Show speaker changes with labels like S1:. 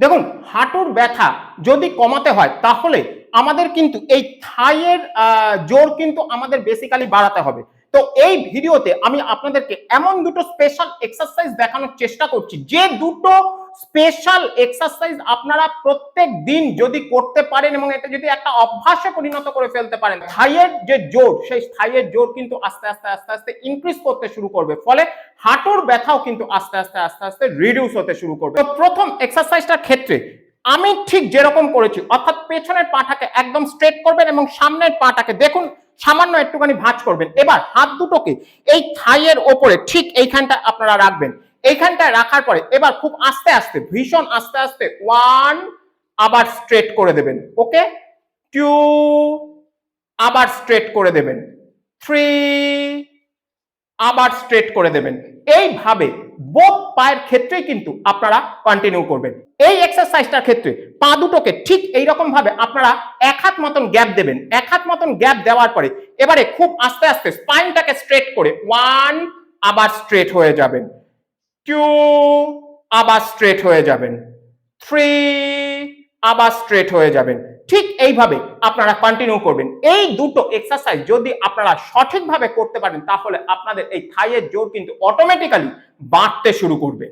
S1: দেখুন, হাঁটুর ব্যথা যদি কমাতে হয়, তাহলে আমাদের কিন্তু এই থাইয়ের জোর কিন্তু আমাদের বেসিক্যালি বাড়াতে হবে। তো এই ভিডিওতে আমি আপনাদেরকে এমন দুটো স্পেশাল এক্সারসাইজ দেখানোর চেষ্টা করছি। যে দুটো স্পেশাল এক্সারসাইজ আপনারা প্রত্যেক দিন যদি করতে পারেন এবং এটা যদি একটা অভ্যাসে পরিণত করে ফেলতে পারেন, থাইয়ের যে জোর, সেই থাইয়ের জোর কিন্তু আস্তে আস্তে আস্তে আস্তে ইনক্রিজ করতে শুরু করবে। ফলে হাঁটুর ব্যথাও কিন্তু আস্তে আস্তে আস্তে আস্তে রিডিউস হতে শুরু করবে। তো প্রথম এক্সারসাইজটার ক্ষেত্রে আমি ঠিক যেরকম করেছি, অর্থাৎ পেছনের পাটাকে একদম স্ট্রেট করবেন এবং সামনের পাটাকে দেখুন, সামান্য একটুখানি ভাঁজ করবেন। এবার হাত দুটোকে এই থাইয়ের ওপরে ঠিক এইখানটা আপনারা রাখবেন। এইখানটায় রাখার পরে এবার খুব আস্তে আস্তে, ভীষণ আস্তে আস্তে ওয়ান আবার স্ট্রেট করে দেবেন। ওকে? টু আবার স্ট্রেট করে দেবেন। থ্রি আবার স্ট্রেট করে দেবেন। এইভাবে বোথ পায়ের ক্ষেত্রেই কিন্তু আপনারা কন্টিনিউ করবেন। এই এক্সারসাইজটার ক্ষেত্রে পা দুটোকে ঠিক এইরকম ভাবে আপনারা এক হাত মতন গ্যাপ দেবেন। এক হাত মতন গ্যাপ দেওয়ার পরে এবারে খুব আস্তে আস্তে স্পাইনটাকে স্ট্রেট করে ওয়ান আবার স্ট্রেট হয়ে যাবেন। টু আবার স্ট্রেট হয়ে যাবেন। থ্রি আবার স্ট্রেট হয়ে যাবেন। ঠিক এইভাবে আপনারা কন্টিনিউ করবেন। এই দুটো এক্সারসাইজ যদি আপনারা সঠিকভাবে করতে পারেন, তাহলে আপনাদের এই থাইয়ের জোর কিন্তু অটোমেটিক্যালি বাড়তে শুরু করবে।